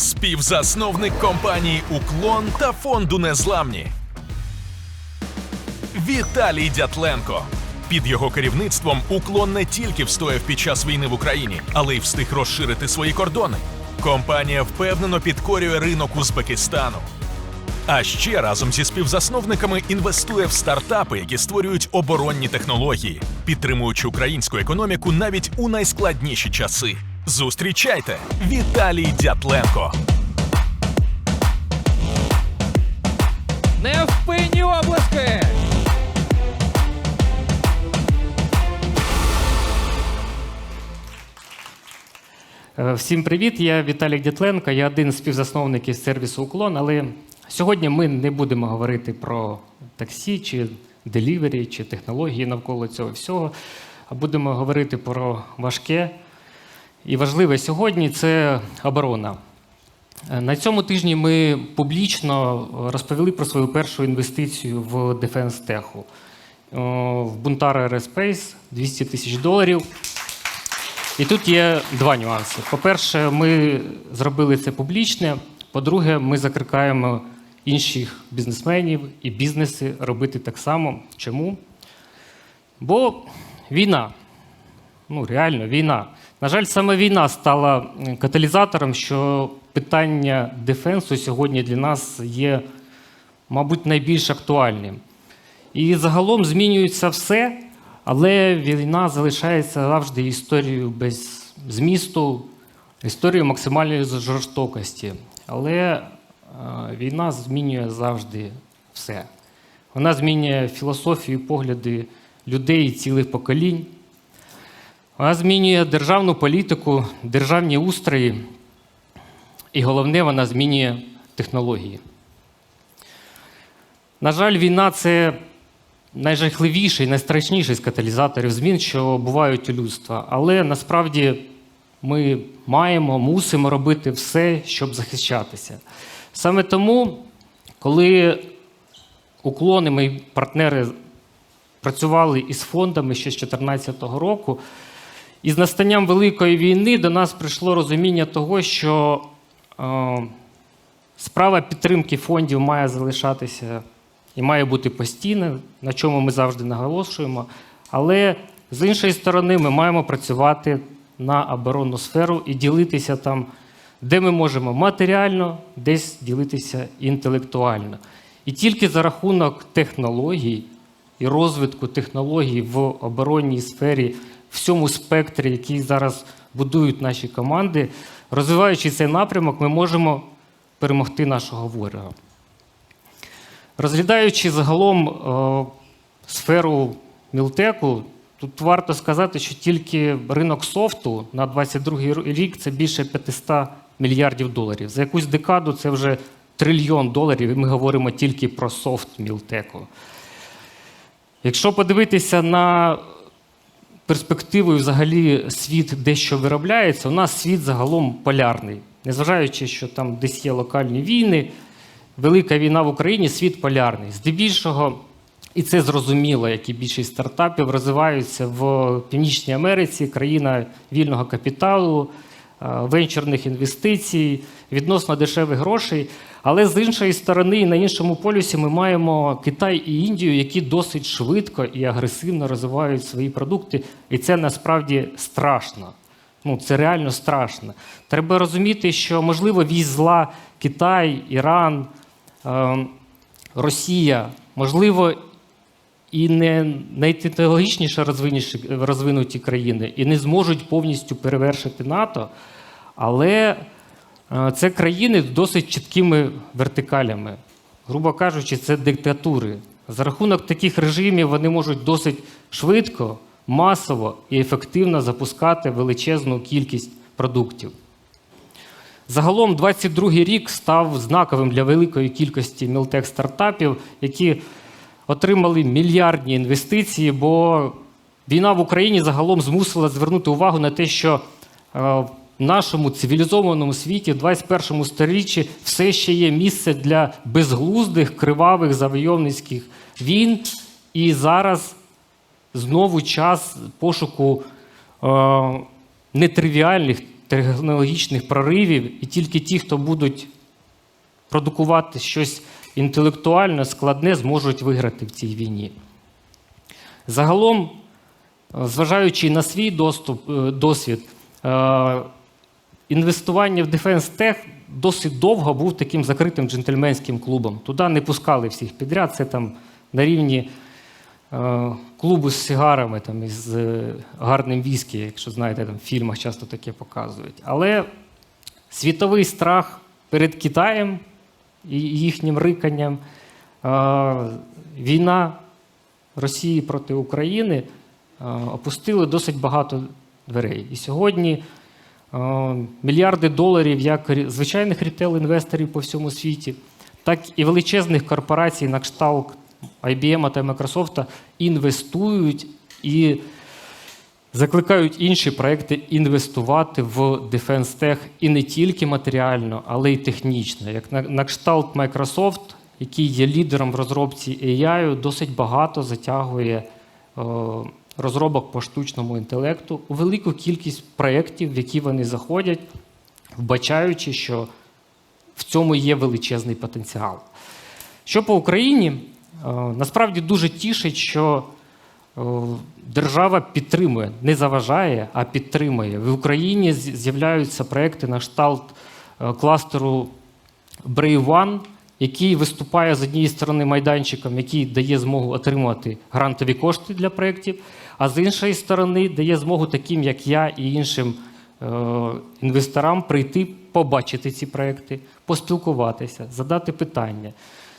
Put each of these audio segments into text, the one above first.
співзасновник компаній Уклон та фонду Незламні. Віталій Дятленко. Під його керівництвом уклон не тільки встояв під час війни в Україні, але й встиг розширити свої кордони. Компанія впевнено підкорює ринок Узбекистану. А ще разом зі співзасновниками інвестує в стартапи, які створюють оборонні технології, підтримуючи українську економіку навіть у найскладніші часи. Зустрічайте Віталій Дятленко. Невпинні обласки! Е, Всім привіт! Я Віталій Дятленко, я один з співзасновників сервісу Уклон. Але сьогодні ми не будемо говорити про таксі, чи делівері, чи технології навколо цього всього, а будемо говорити про важке і важливе сьогодні це оборона. Е, На цьому тижні ми публічно розповіли про свою першу інвестицію в Tech. Е, В Buntara Aerospace 200 тисяч доларів. І тут є два нюанси. По-перше, ми зробили це публічне. По-друге, ми закликаємо інших бізнесменів і бізнеси робити так само. Чому? Бо війна. Ну, реально, війна. На жаль, саме війна стала каталізатором, що питання дефенсу сьогодні для нас є, мабуть, найбільш актуальним. І загалом змінюється все, але війна залишається завжди історією без змісту, історією максимальної жорстокості. Але е, війна змінює завжди все. Вона змінює філософію, і погляди людей цілих поколінь. Вона змінює державну політику, державні устрої, і головне, вона змінює технології. На жаль, війна це найжахливіший, найстрашніший з каталізаторів змін, що бувають у людства. Але насправді ми маємо, мусимо робити все, щоб захищатися. Саме тому, коли уклони, мої партнери працювали із фондами ще з 2014 року, і з настанням Великої війни до нас прийшло розуміння того, що е, справа підтримки фондів має залишатися і має бути постійна, на чому ми завжди наголошуємо. Але з іншої сторони, ми маємо працювати на оборонну сферу і ділитися там, де ми можемо матеріально, десь ділитися інтелектуально. І тільки за рахунок технологій і розвитку технологій в оборонній сфері, в цьому спектрі, який зараз будують наші команди, розвиваючи цей напрямок, ми можемо перемогти нашого ворога. Розглядаючи загалом е, сферу мілтеку, тут варто сказати, що тільки ринок софту на 2022 рік це більше 500 мільярдів доларів. За якусь декаду це вже трильйон доларів, і ми говоримо тільки про софт мілтеку. Якщо подивитися на перспективу і взагалі світ дещо виробляється, у нас світ загалом полярний. Незважаючи, що там десь є локальні війни, велика війна в Україні, світ полярний. Здебільшого, і це зрозуміло, як і більшість стартапів розвиваються в Північній Америці, країна вільного капіталу, е, венчурних інвестицій, відносно дешевих грошей. Але з іншої сторони, і на іншому полюсі ми маємо Китай і Індію, які досить швидко і агресивно розвивають свої продукти. І це насправді страшно. Ну, це реально страшно. Треба розуміти, що можливо вісь зла Китай, Іран, е, Росія, можливо, і не найтехнологічніше розвинуті країни, і не зможуть повністю перевершити НАТО, але це країни з досить чіткими вертикалями. Грубо кажучи, це диктатури. За рахунок таких режимів вони можуть досить швидко, масово і ефективно запускати величезну кількість продуктів. Загалом 22 рік став знаковим для великої кількості мілтек стартапів, які отримали мільярдні інвестиції, бо війна в Україні загалом змусила звернути увагу на те, що е, нашому цивілізованому світі, в 21 сторіччі, все ще є місце для безглуздих, кривавих завойовницьких війн. І зараз знову час пошуку е, нетривіальних технологічних проривів, і тільки ті, хто будуть продукувати щось інтелектуально складне, зможуть виграти в цій війні. Загалом, е, зважаючи на свій доступ, е, досвід, е, інвестування в Defense Tech досить довго був таким закритим джентльменським клубом. Туди не пускали всіх підряд, це там на рівні е, клубу з сигарами, там, із е, гарним віскі, якщо знаєте, там, в фільмах часто таке показують. Але світовий страх перед Китаєм і їхнім риканням, е, війна Росії проти України опустили досить багато дверей. І сьогодні мільярди доларів як звичайних рітейл-інвесторів по всьому світі, так і величезних корпорацій на кшталт IBM та Microsoft інвестують і закликають інші проекти інвестувати в Defense Tech і не тільки матеріально, але й технічно. Як на кшталт Microsoft, який є лідером в розробці AI, досить багато затягує е, розробок по штучному інтелекту велику кількість проєктів, в які вони заходять, вбачаючи, що в цьому є величезний потенціал. Що по Україні, е, насправді дуже тішить, що е, держава підтримує, не заважає, а підтримує. В Україні з'являються проекти на кшталт е, кластеру One, який виступає з однієї сторони майданчиком, який дає змогу отримувати грантові кошти для проєктів, а з іншої сторони дає змогу таким, як я і іншим е, інвесторам прийти, побачити ці проекти, поспілкуватися, задати питання,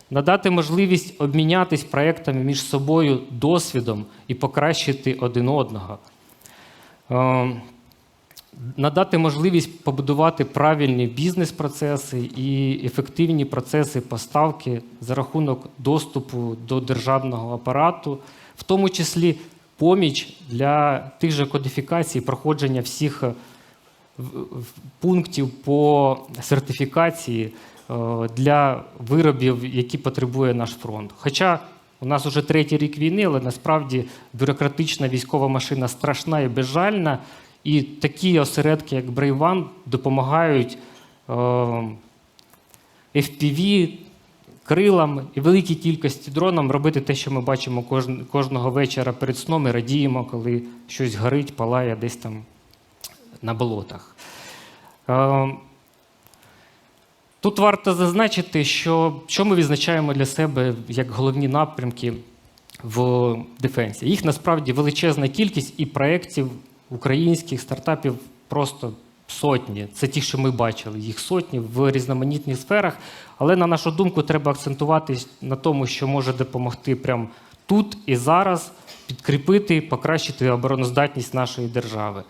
надати можливість обмінятись проектами між собою досвідом і покращити один одного. Е, надати можливість побудувати правильні бізнес-процеси і ефективні процеси поставки за рахунок доступу до державного апарату, в тому числі поміч для тих же кодифікацій, проходження всіх е, пунктів по сертифікації е, для виробів, які потребує наш фронт. Хоча у нас вже третій рік війни, але насправді бюрократична військова машина страшна і безжальна, і такі осередки, як Брейван, допомагають е, FPV, крилам і великій кількості дронам робити те, що ми бачимо кожн- кожного вечора перед сном і радіємо, коли щось горить, палає десь там на болотах. Е, Тут варто зазначити, що, що ми відзначаємо для себе як головні напрямки в дефенсі. Їх насправді величезна кількість і проєктів українських стартапів просто сотні. Це ті, що ми бачили, їх сотні в різноманітних сферах. Але на нашу думку, треба акцентувати на тому, що може допомогти прямо тут і зараз підкріпити, покращити обороноздатність нашої держави.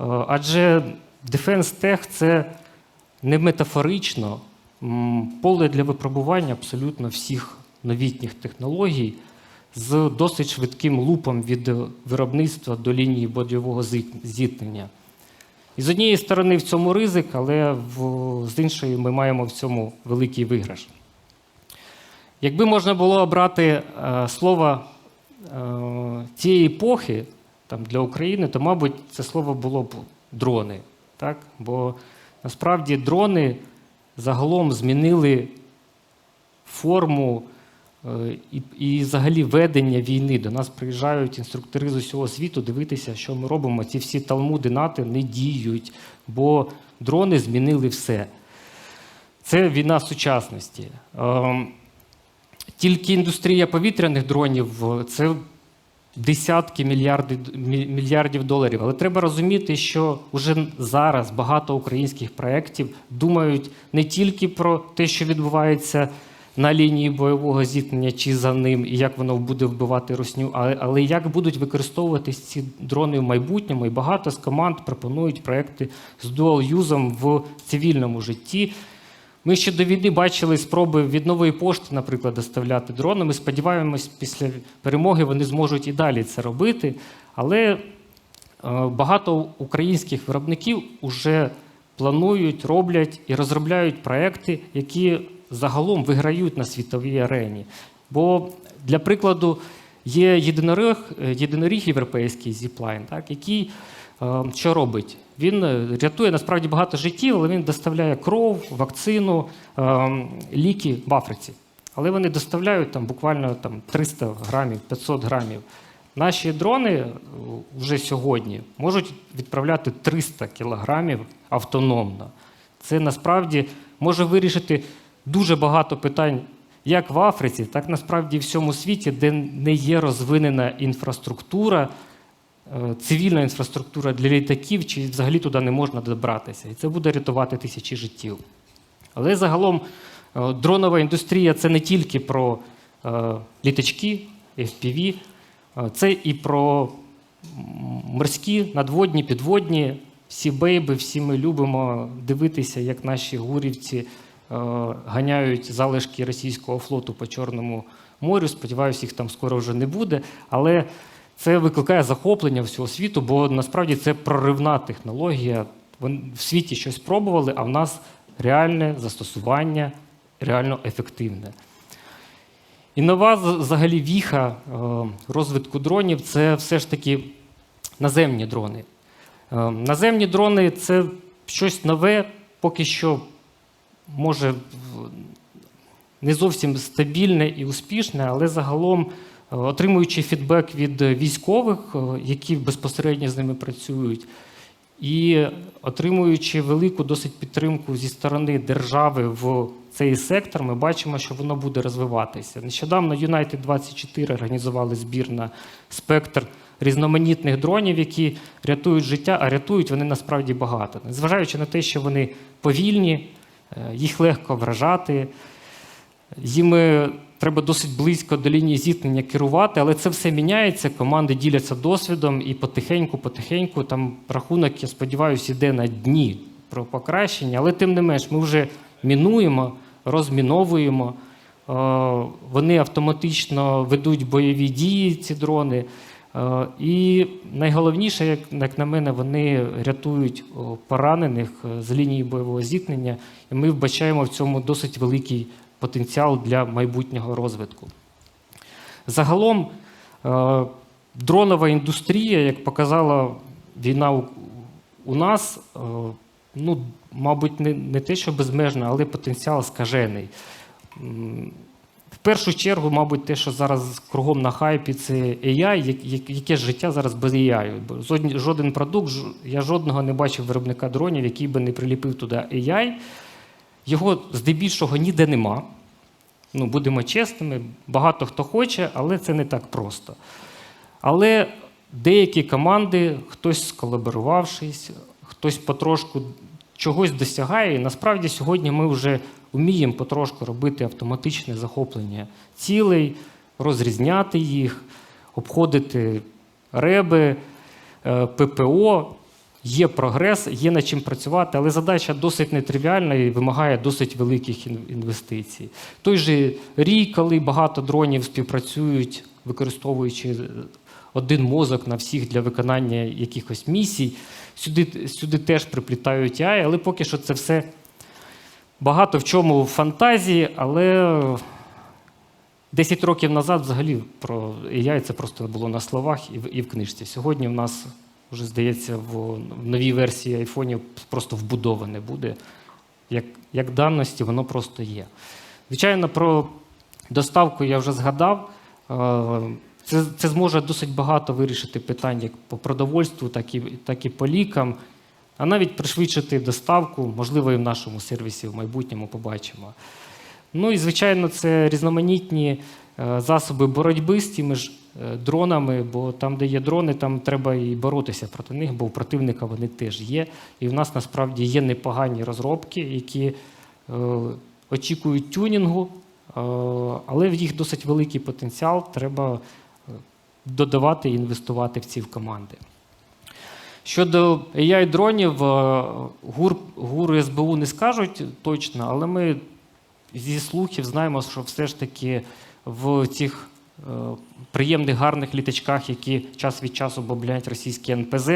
Е, Адже Defense Tech – це не метафорично поле для випробування абсолютно всіх новітніх технологій з досить швидким лупом від виробництва до лінії бойового зіткнення. І з однієї сторони в цьому ризик, але в, з іншої ми маємо в цьому великий виграш. Якби можна було обрати е, слово е, цієї епохи там, для України, то, мабуть, це слово було б дрони. Так? Бо насправді дрони загалом змінили форму і, і взагалі ведення війни. До нас приїжджають інструктори з усього світу дивитися, що ми робимо. Ці всі талмуди НАТО не діють, бо дрони змінили все. Це війна сучасності. Ем, Тільки індустрія повітряних дронів е, це десятки мільярдів, мільярдів доларів. Але треба розуміти, що вже зараз багато українських проєктів думають не тільки про те, що відбувається на лінії бойового зіткнення чи за ним, і як воно буде вбивати русню, але, але як будуть використовуватись ці дрони в майбутньому. І багато з команд пропонують проекти з дуал-юзом в цивільному житті. Ми ще до війни бачили спроби від нової пошти, наприклад, доставляти дрони. Ми сподіваємось, після перемоги вони зможуть і далі це робити. Але е, багато українських виробників вже планують, роблять і розробляють проекти, які загалом виграють на світовій арені. Бо, для прикладу, є єдиноріг, єдиноріг європейський Zipline, так, який Е, Що робить? Він е, рятує насправді багато життів, але він доставляє кров, вакцину, е, ліки в Африці. Але вони доставляють там буквально там, 300 грамів, 500 грамів. Наші дрони е, вже сьогодні можуть відправляти 300 кілограмів автономно. Це насправді може вирішити дуже багато питань як в Африці, так насправді в всьому світі, де не є розвинена інфраструктура, е, цивільна інфраструктура для літаків, чи взагалі туди не можна добратися. І це буде рятувати тисячі життів. Але загалом е, дронова індустрія це не тільки про е, літачки, FPV, це і про морські, надводні, підводні. Всі бейби, всі ми любимо дивитися, як наші гурівці ганяють залишки російського флоту по Чорному морю. Сподіваюся, їх там скоро вже не буде. Але це викликає захоплення всього світу, бо насправді це проривна технологія. В світі щось пробували, а в нас реальне застосування, реально ефективне. І нова взагалі віха е, розвитку дронів це все ж таки наземні дрони. Е, Наземні дрони це щось нове, поки що може не зовсім стабільне і успішне, але загалом, е, отримуючи фідбек від військових, е, які безпосередньо з ними працюють, і отримуючи велику досить підтримку зі сторони держави в цей сектор, ми бачимо, що воно буде розвиватися. Нещодавно United 24 організували збір на спектр різноманітних дронів, які рятують життя, а рятують вони насправді багато. Незважаючи на те, що вони повільні, їх легко вражати, їми треба досить близько до лінії зіткнення керувати, але це все міняється. Команди діляться досвідом і потихеньку, потихеньку там рахунок, я сподіваюся, йде на дні про покращення, але тим не менш, ми вже мінуємо, розміновуємо. Е, Вони автоматично ведуть бойові дії, ці дрони. Е, І найголовніше, як, на мене, вони рятують поранених е, з лінії бойового зіткнення, і ми вбачаємо в цьому досить великий потенціал для майбутнього розвитку. Загалом, е, дронова індустрія, як показала війна у, нас, е, ну, мабуть, не, не те, що безмежна, але потенціал скажений. Першу чергу, мабуть, те, що зараз кругом на хайпі, це AI, як- як- яке життя зараз без AI. Жоден продукт, я жодного не бачив виробника дронів, який би не приліпив туди AI. Його здебільшого ніде нема. Ну, будемо чесними, багато хто хоче, але це не так просто. Але деякі команди, хтось сколаборувавшись, хтось потрошку чогось досягає. І насправді сьогодні ми вже вміємо потрошку робити автоматичне захоплення цілей, розрізняти їх, обходити реби, е, ППО. Є прогрес, є над чим працювати, але задача досить нетривіальна і вимагає досить великих інвестицій. Той же рік, коли багато дронів співпрацюють, використовуючи один мозок на всіх для виконання якихось місій, сюди, сюди теж приплітають AI, але поки що це все багато в чому фантазії, але 10 років назад взагалі про AI це просто було на словах і в, і в книжці. Сьогодні в нас вже здається в, новій версії айфонів просто вбудоване буде. Як, як даності, воно просто є. Звичайно, про доставку я вже згадав. Е, Це, це зможе досить багато вирішити питань як по продовольству, так і, так і по лікам, а навіть пришвидшити доставку, можливо, і в нашому сервісі в майбутньому побачимо. Ну і, звичайно, це різноманітні е, засоби боротьби з тими ж е, дронами, бо там, де є дрони, там треба і боротися проти них, бо у противника вони теж є. І в нас насправді є непогані розробки, які е, очікують тюнінгу, але в їх досить великий потенціал. Треба додавати і інвестувати в ці команди. Щодо AI-дронів, е, ГУР, ГУР СБУ не скажуть точно, але ми зі слухів знаємо, що все ж таки в цих е, приємних гарних літачках, які час від часу бомблять російські НПЗ,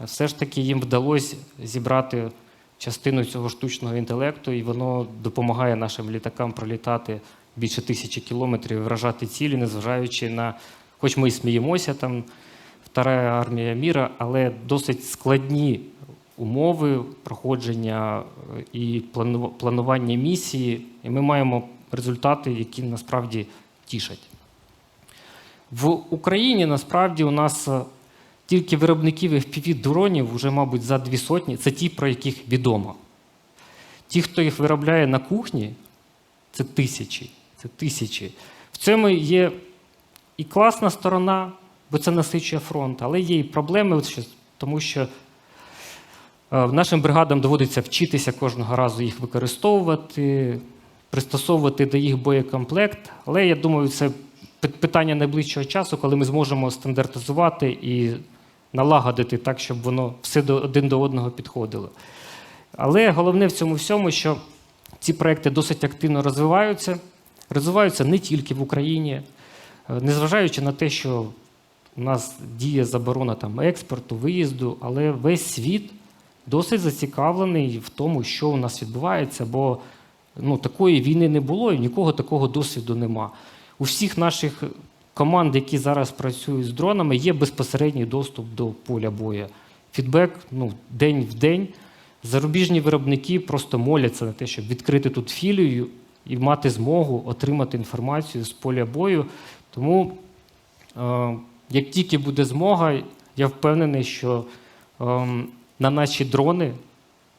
все ж таки їм вдалося зібрати частину цього штучного інтелекту, і воно допомагає нашим літакам пролітати більше тисячі кілометрів, вражати цілі, незважаючи на, хоч ми і сміємося там в армія міра, але досить складні умови проходження е, і планування місії. І ми маємо результати, які насправді тішать. В Україні насправді у нас е, тільки виробників fpv дронів вже, мабуть, за дві сотні. Це ті, про яких відомо. Ті, хто їх виробляє на кухні, це тисячі. Це тисячі. В цьому є і класна сторона, бо це насичує фронт, але є і проблеми, тому що е, нашим бригадам доводиться вчитися кожного разу їх використовувати, пристосовувати до їх боєкомплект. Але я думаю, це питання найближчого часу, коли ми зможемо стандартизувати і налагодити так, щоб воно все один до одного підходило. Але головне в цьому всьому, що ці проекти досить активно розвиваються, розвиваються не тільки в Україні, Е, незважаючи на те, що у нас діє заборона там, експорту, виїзду, але весь світ досить зацікавлений в тому, що у нас відбувається, бо ну, такої війни не було і нікого такого досвіду нема. У всіх наших команд, які зараз працюють з дронами, є безпосередній доступ до поля бою. Фідбек ну, день в день. Зарубіжні виробники просто моляться на те, щоб відкрити тут філію і мати змогу отримати інформацію з поля бою. Тому, е, як тільки буде змога, я впевнений, що е, на наші дрони,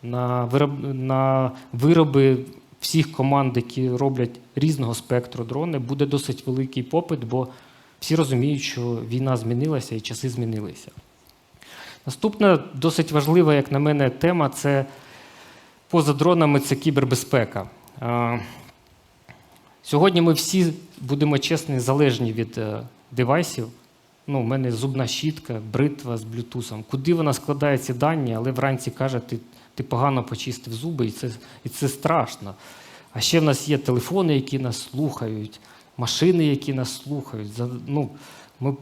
на, вироб, на вироби всіх команд, які роблять різного спектру дрони, буде досить великий попит, бо всі розуміють, що війна змінилася і часи змінилися. Наступна досить важлива, як на мене, тема це поза дронами це кібербезпека. Е, Сьогодні ми всі будемо чесні, залежні від е, девайсів. Ну, у мене зубна щітка, бритва з блютусом. Куди вона складає ці дані, але вранці каже, ти, ти погано почистив зуби, і це, і це страшно. А ще в нас є телефони, які нас слухають, машини, які нас слухають. Ну, ми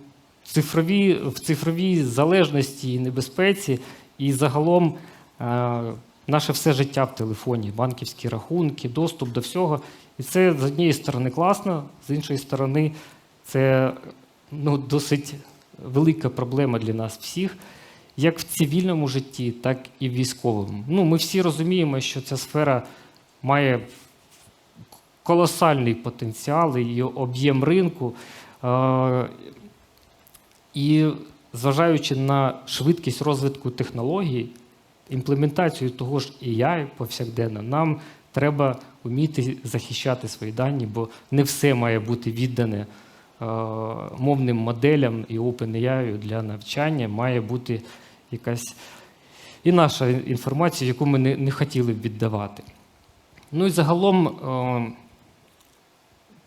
цифрові, в цифровій залежності і небезпеці, і загалом е, наше все життя в телефоні, банківські рахунки, доступ до всього. І це з однієї сторони класно, з іншої сторони, це ну, досить велика проблема для нас всіх, як в цивільному житті, так і в військовому. Ну, ми всі розуміємо, що ця сфера має колосальний потенціал і об'єм ринку. І зважаючи на швидкість розвитку технологій, імплементацію того ж AI повсякденно, нам треба вміти захищати свої дані, бо не все має бути віддане мовним моделям і OpenAI для навчання, має бути якась і наша інформація, яку ми не, не хотіли б віддавати. Ну і загалом. е,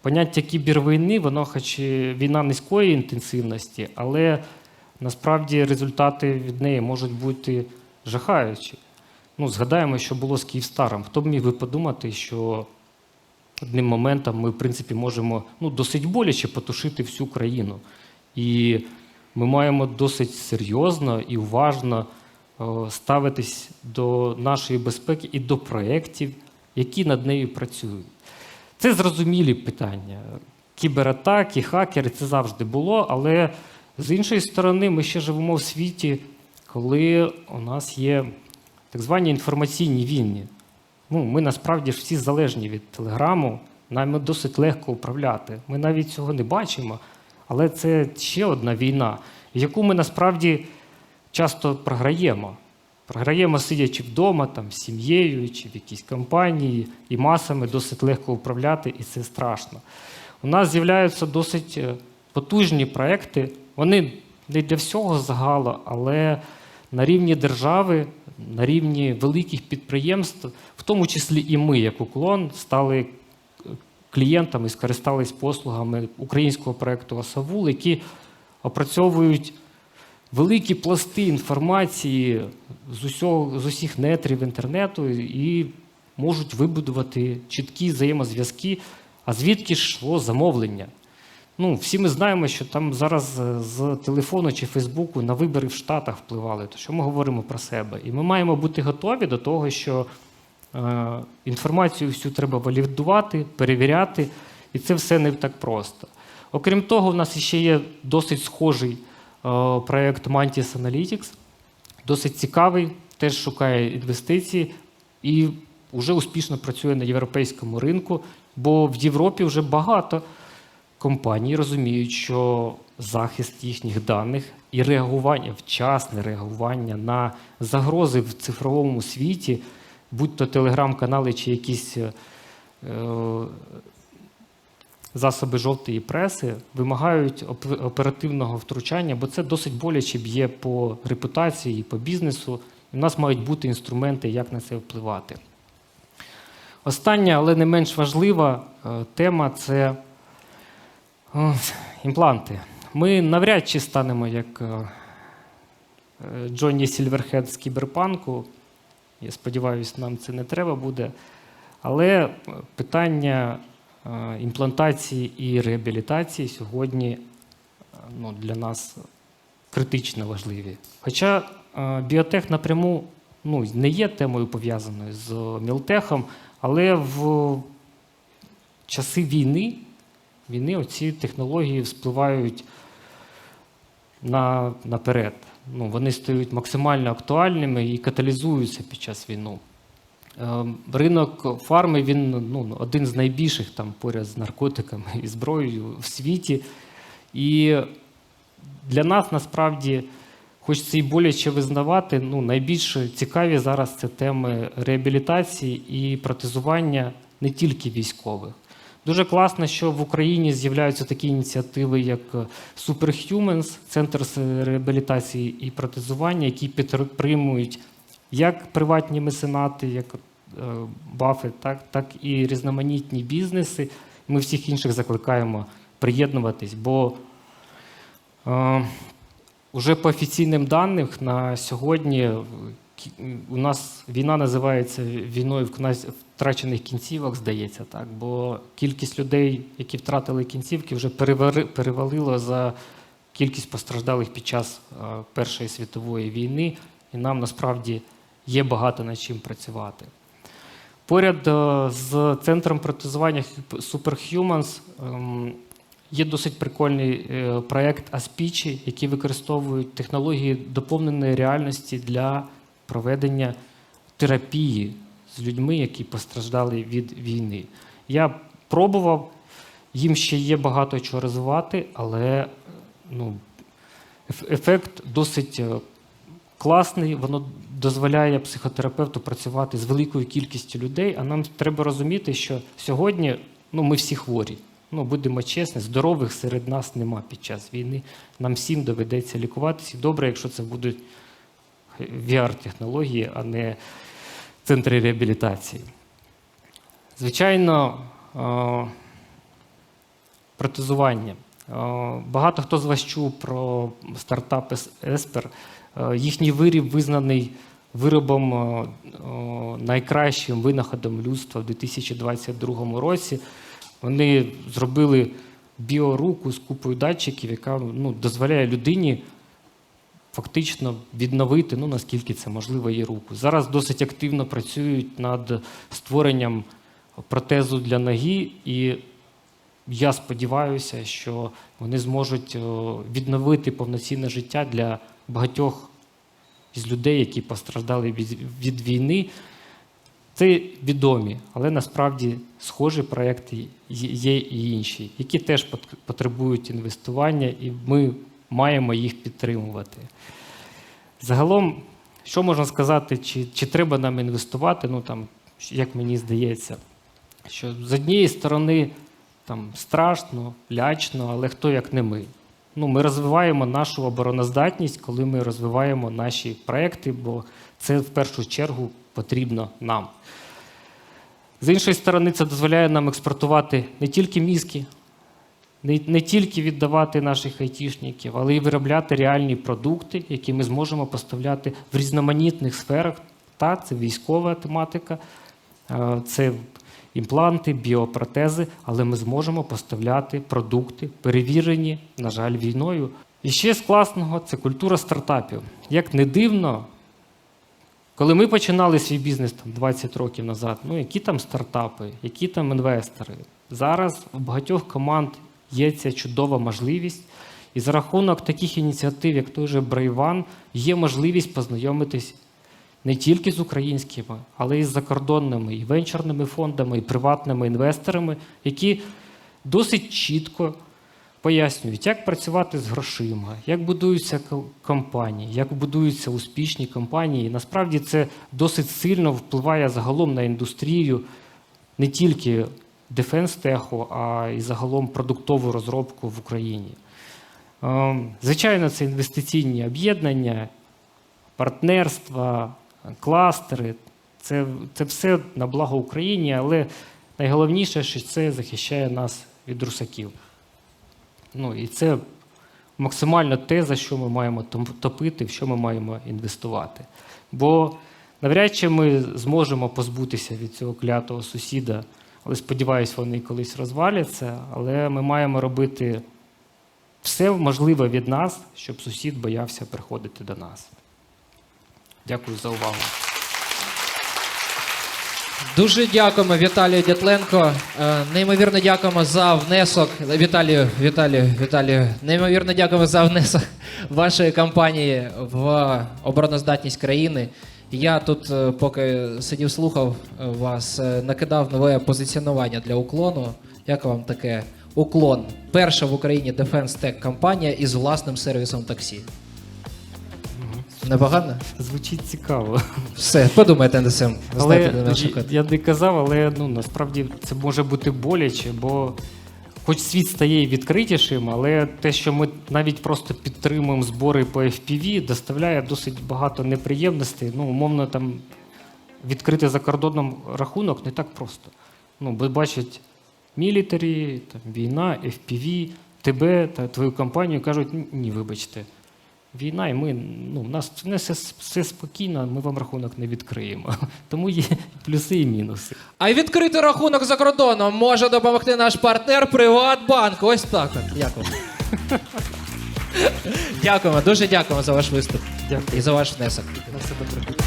Поняття кібервійни, воно хоч і війна низької інтенсивності, але насправді результати від неї можуть бути жахаючі. Ну, згадаємо, що було з Київстаром. Хто б міг би подумати, що одним моментом ми, в принципі, можемо ну, досить боляче потушити всю країну. І ми маємо досить серйозно і уважно е, ставитись до нашої безпеки і до проєктів, які над нею працюють. Це зрозумілі питання. Кібератаки, хакери це завжди було, але з іншої сторони, ми ще живемо в світі, коли у нас є так звані інформаційні війни. Ну, ми насправді ж всі залежні від телеграму, нами досить легко управляти. Ми навіть цього не бачимо, але це ще одна війна, яку ми насправді часто програємо. Програємо, сидячи вдома, там, з сім'єю чи в якійсь компанії, і масами досить легко управляти, і це страшно. У нас з'являються досить е, потужні проекти. Вони не для всього загалу, але на рівні держави, на рівні великих підприємств, в тому числі і ми, як уклон, стали е, клієнтами, скористались послугами українського проекту Асавул, які опрацьовують великі пласти інформації з, усього, з усіх нетрів інтернету і можуть вибудувати чіткі взаємозв'язки, а звідки ж йшло замовлення. Ну, всі ми знаємо, що там зараз е, з телефону чи Фейсбуку на вибори в Штатах впливали. То що ми говоримо про себе? І ми маємо бути готові до того, що е, інформацію всю треба валідувати, перевіряти, і це все не так просто. Окрім того, в нас ще є досить схожий проєкт Mantis Analytics. Досить цікавий, теж шукає інвестиції і вже успішно працює на європейському ринку, бо в Європі вже багато компаній розуміють, що захист їхніх даних і реагування, вчасне реагування на загрози в цифровому світі, будь то телеграм-канали чи якісь е, засоби жовтої преси, вимагають оперативного втручання, бо це досить боляче б'є по репутації, по бізнесу. І в нас мають бути інструменти, як на це впливати. Остання, але не менш важлива е, тема це імпланти. Ми навряд чи станемо як е, е, Джонні Сільверхед з кіберпанку. Я сподіваюся, нам це не треба буде. Але е, питання імплантації і реабілітації сьогодні ну, для нас критично важливі. Хоча біотех напряму ну, не є темою пов'язаною з мілтехом, але в часи війни, війни оці технології вспливають на, наперед. Ну, вони стають максимально актуальними і каталізуються під час війни. Е, Ринок фарми він ну, один з найбільших там поряд з наркотиками і зброєю в світі. І для нас насправді, хоч це і боляче визнавати, ну, найбільш цікаві зараз це теми реабілітації і протезування не тільки військових. Дуже класно, що в Україні з'являються такі ініціативи, як Superhumans, центр з реабілітації і протезування, які підтримують як приватні меценати, як е, Баффет, так, так і різноманітні бізнеси. Ми всіх інших закликаємо приєднуватись, бо е, уже по офіційним даним на сьогодні е, у нас війна називається війною вкназ- втрачених кінцівок, здається, так. Бо кількість людей, які втратили кінцівки, вже перевалило за кількість постраждалих під час е, Першої світової війни, і нам насправді є багато над чим працювати. Поряд е, з центром протезування Superhumans ем, є досить прикольний е, проєкт Аспічі, який використовують технології доповненої реальності для проведення терапії з людьми, які постраждали від війни. Я пробував, їм ще є багато чого розвивати, але ну, ефект досить е, класний, воно дозволяє психотерапевту працювати з великою кількістю людей. А нам треба розуміти, що сьогодні ну, ми всі хворі. Ну, будемо чесні, здорових серед нас нема під час війни. Нам всім доведеться лікуватися. І добре, якщо це будуть VR-технології, а не центри реабілітації. Звичайно, е, протезування. Е, Багато хто з вас чув про стартап Еспер. Їхній виріб визнаний виробом е, найкращим винаходом людства в 2022 році. Вони зробили біоруку з купою датчиків, яка ну, дозволяє людині фактично відновити, ну наскільки це можливо, її руку. Зараз досить активно працюють над створенням протезу для ноги, і я сподіваюся, що вони зможуть відновити повноцінне життя для багатьох із людей, які постраждали від, війни. Це відомі, але насправді схожі проекти є і інші, які теж потребують інвестування, і ми маємо їх підтримувати. Загалом, що можна сказати, чи, чи треба нам інвестувати? Ну там, як мені здається, що з однієї сторони там страшно, лячно, але хто як не ми. Ну, ми розвиваємо нашу обороноздатність, коли ми розвиваємо наші проекти, бо це в першу чергу потрібно нам. З іншої сторони, це дозволяє нам експортувати не тільки мізки, не, не тільки віддавати наших айтішників, але й виробляти реальні продукти, які ми зможемо поставляти в різноманітних сферах. Та, це військова тематика, е, це імпланти, біопротези, але ми зможемо поставляти продукти, перевірені, на жаль, війною. І ще з класного це культура стартапів. Як не дивно, коли ми починали свій бізнес там 20 років назад, ну які там стартапи, які там інвестори. Зараз у багатьох команд є ця чудова можливість, І за рахунок таких ініціатив, як той же Брайван, є можливість познайомитись не тільки з українськими, але й з закордонними і венчурними фондами, і приватними інвесторами, які досить чітко пояснюють, як працювати з грошима, як будуються компанії, як будуються успішні компанії. І насправді це досить сильно впливає загалом на індустрію не тільки дефенс-теху, а й загалом продуктову розробку в Україні. Ем, Звичайно, це інвестиційні об'єднання, партнерства, кластери. Це, це все на благо Україні, але найголовніше, що це захищає нас від русаків. Ну, і це максимально те, за що ми маємо топити, в що ми маємо інвестувати. Бо навряд чи ми зможемо позбутися від цього клятого сусіда, але сподіваюся, вони колись розваляться. Але ми маємо робити все можливе від нас, щоб сусід боявся приходити до нас. Дякую за увагу. Дуже дякуємо Віталію Дятленко. Е, Неймовірно дякуємо за внесок. Віталію, Віталію, Віталію. Неймовірно дякуємо за внесок вашої компанії в обороноздатність країни. Я тут, е, поки сидів, слухав е, вас, е, накидав нове позиціонування для уклону. Як вам таке? Уклон. Перша в Україні Defense Tech компанія із власним сервісом таксі. Непогано? Звучить цікаво. Все, подумайте над цим. Але Знаєте, я, я не казав, але ну, насправді це може бути боляче, бо хоч світ стає відкритішим, але те, що ми навіть просто підтримуємо збори по FPV, доставляє досить багато неприємностей. Ну, умовно, там відкрити за кордоном рахунок не так просто. Ну, бо бачать мілітарі, там, війна, FPV, тебе та твою компанію кажуть, ні, вибачте. Війна, і ми ну, у нас не все, все спокійно, ми вам рахунок не відкриємо. Тому є плюси і мінуси. А й відкрити рахунок за кордоном може допомогти наш партнер Приватбанк. Ось так от. Дякую. дякуємо, дуже дякуємо за ваш виступ Дякую. і за ваш внесок. На все добре.